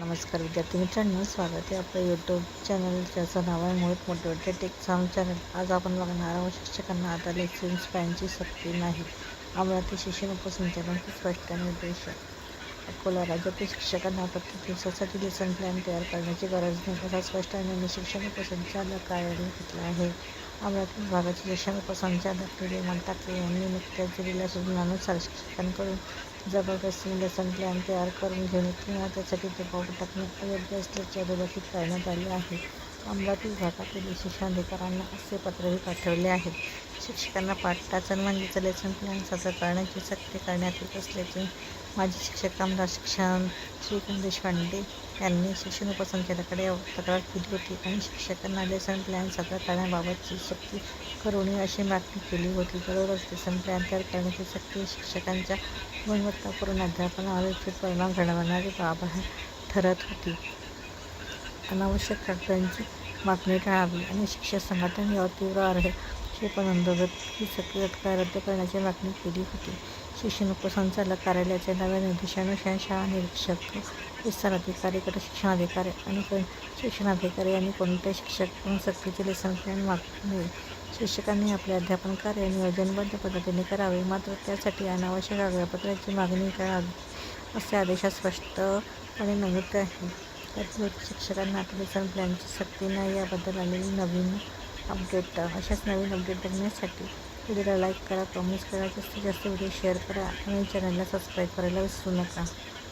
नमस्कार विद्यार्थी मित्रांनो स्वागत आहे आपल्या यूट्यूब चॅनल ज्याचं नाव आहे मोहित मोटिवेटेड एक्झाम चॅनल आज आपण बघणार आहोत शिक्षकांना आता लेसन्स पॅनची सक्ती नाही. अमरावती शिक्षण उपसंचालनाचे स्पष्ट निर्देश अकोला राज्यातील शिक्षकांना प्रत्येक दिवसासाठी लेसन प्लॅन तयार करण्याची गरज नाही असा स्पष्ट निर्णय शिक्षण उपसंचालकांनी घेतला आहे. अमरावती विभागाचे शिक्षण उपसंचालक विजयमान ठाकरे यांनी नुकत्याच दिलेल्या सूचनानुसार शिक्षकांकडून जबरदस्तीने लेसन प्लॅन तयार करून घेणे किंवा त्यासाठी दबाव टाकणे अयोग्य असल्याचे अधोरेखित करण्यात आले आहे. अमरावती विभागातील शिक्षणाधिकाऱ्यांना असे पत्रही पाठवले आहे शिक्षकांना पाठटाचन म्हणजेच लेसन प्लॅन सादर करण्याची सक्ती करण्यात येत असल्याचे माजी शिक्षक आमदार शिक्षण श्रीकांत देशपांडे यांनी शिक्षण उपसंचालकाकडे तक्रार केली होती आणि शिक्षकांना लेसन प्लॅन सादर करण्याबाबतची सक्ती करू नये अशी मागणी केली होती. बरोबरच लेसन प्लॅन तयार करण्याची सक्ती शिक्षकांच्या गुणवत्तापूर्ण अध्यापनावर विपरीत परिणाम घडवणारी बाब ठरत होती. अनावश्यक कागदांची मागणी टाळावी आणि शिक्षक संघटन यावर तीव्र आक्षेप अंतर्गत ही सक्रिय काय रद्द करण्याची मागणी केली होती. शिक्षण उपसंचालक कार्यालयाच्या नव्या निर्देशानुसार शाळा निरीक्षक विस्तार अधिकारी गट शिक्षणाधिकारी आणि शिक्षण शिक्षणाधिकारी यांनी कोणत्याही शिक्षकांकडून सक्तीचे लेसन प्लॅन मागू शिक्षकांनी आपले अध्यापन कार्य नियोजनबद्ध पद्धतीने करावे मात्र त्यासाठी अनावश्यक कागदपत्रांची मागणी करावी असे आदेशात स्पष्टपणे नमूद आहे. त्यात शिक्षकांना आता प्लॅनची सक्ती नाही याबद्दल आलेली नवीन अपडेट अशाच नवीन अपडेट बघण्यासाठी व्हिडिओला लाईक करा कमेंट्स करा जास्तीत जास्त व्हिडिओ शेअर करा आणि चॅनलला सबस्क्राईब करायला विसरू नका.